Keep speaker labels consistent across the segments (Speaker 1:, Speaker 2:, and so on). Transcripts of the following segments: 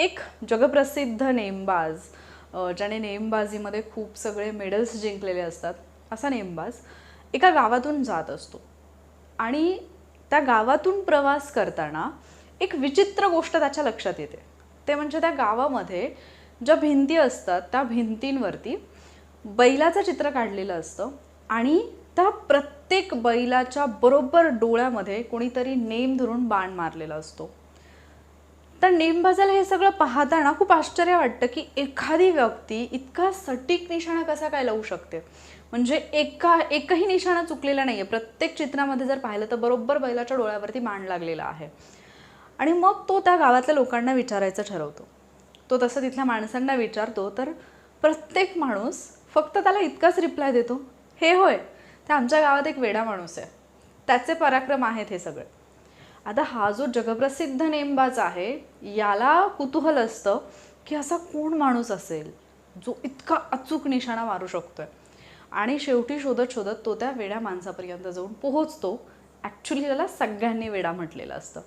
Speaker 1: एक जगप्रसिद्ध नेमबाज ज्याने नेमबाजीमध्ये खूप सगळे मेडल्स जिंकलेले असतात असा नेमबाज एका गावातून जात असतो. आणि त्या गावातून प्रवास करताना एक विचित्र गोष्ट त्याच्या लक्षात येते. ते म्हणजे त्या गावामध्ये ज्या भिंती असतात त्या भिंतींवरती बैलाचं चित्र काढलेलं असतं आणि त्या प्रत्येक बैलाच्या बरोबर डोळ्यामध्ये कोणीतरी नेम धरून बाण मारलेला असतो. तर नेमबाजाला हे सगळं पाहताना खूप आश्चर्य वाटतं की एखादी व्यक्ती इतका सटीक निशाणा कसा काय लावू शकते? म्हणजे एका एकही निशाणा चुकलेला नाही आहे प्रत्येक चित्रामध्ये जर पाहिलं तर बरोबर बैलाच्या डोळ्यावरती मांड लागलेला आहे. आणि मग तो त्या गावातल्या लोकांना विचारायचं ठरवतो. तो तसं तिथल्या माणसांना विचारतो तर प्रत्येक माणूस फक्त त्याला इतकाच रिप्लाय देतो? हे होय ते आमच्या गावात एक वेडा माणूस आहे. त्याचे पराक्रम आहेत हे सगळे. आता हा जो जगप्रसिद्ध नेमबाज आहे याला कुतूहल असतं की असा कोण माणूस असेल जो इतका अचूक निशाणा मारू शकतोय? आणि शेवटी शोधत शोधत तो त्या वेड्या माणसापर्यंत जाऊन पोहोचतो. ॲक्च्युली त्याला सगळ्यांनी वेडा म्हटलेलं असतं.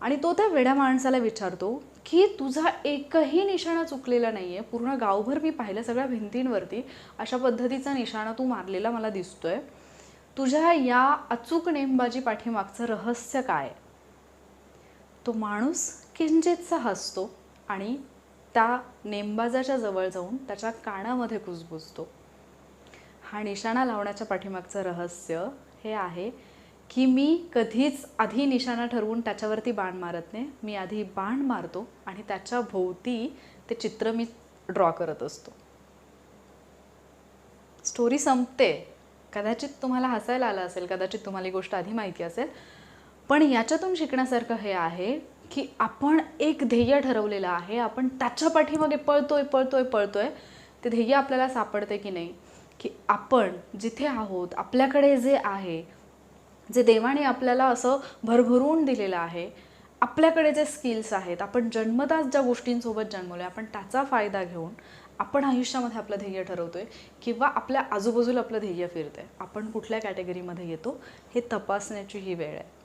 Speaker 1: आणि तो त्या वेड्या माणसाला विचारतो की तुझा एकही निशाणा चुकलेला नाही आहे पूर्ण गावभर मी पाहिलं सगळ्या भिंतींवरती अशा पद्धतीचा निशाणा तू मारलेला मला दिसतो आहे तुझ्या या अचूक नेमबाजी पाठीमागचं रहस्य काय? तो माणूस किंचितसा हसतो आणि त्या नेमबाजाच्या जवळ जाऊन त्याच्या कानामध्ये कुजबुजतो. हा निशाणा लावण्याच्या पाठीमागचं रहस्य हे आहे की मी कधीच आधी निशाणा ठरवून त्याच्यावरती बाण मारत नाही. मी आधी बाण मारतो आणि त्याच्या भोवती ते चित्र मी ड्रॉ करत असतो. स्टोरी संपते. कदाचित तुम्हाला हसायला आलं असेल कदाचित तुम्हाला ही गोष्ट आधी माहिती असेल. पण याच्यातून शिकण्यासारखं हे आहे की आपण एक ध्येय ठरवलेलं आहे आपण त्याच्या पाठीमागे पळतोय पळतोय पळतोय ते ध्येय आपल्याला सापडते की नाही? की आपण जिथे आहोत आपल्याकडे जे आहे जे देवाने आपल्याला असं भरभरून दिलेलं आहे आपल्याकडे जे स्किल्स आहेत आपण जन्मताच ज्या गोष्टींसोबत जन्मलो आपण त्याचा फायदा घेऊन आपण आयुष्यामध्ये आपलं ध्येय ठरवतोय किंवा आपल्या आजूबाजूला आपलं ध्येय फिरतंय. आपण कुठल्या कॅटेगरीमध्ये येतो हे तपासण्याची ही वेळ आहे.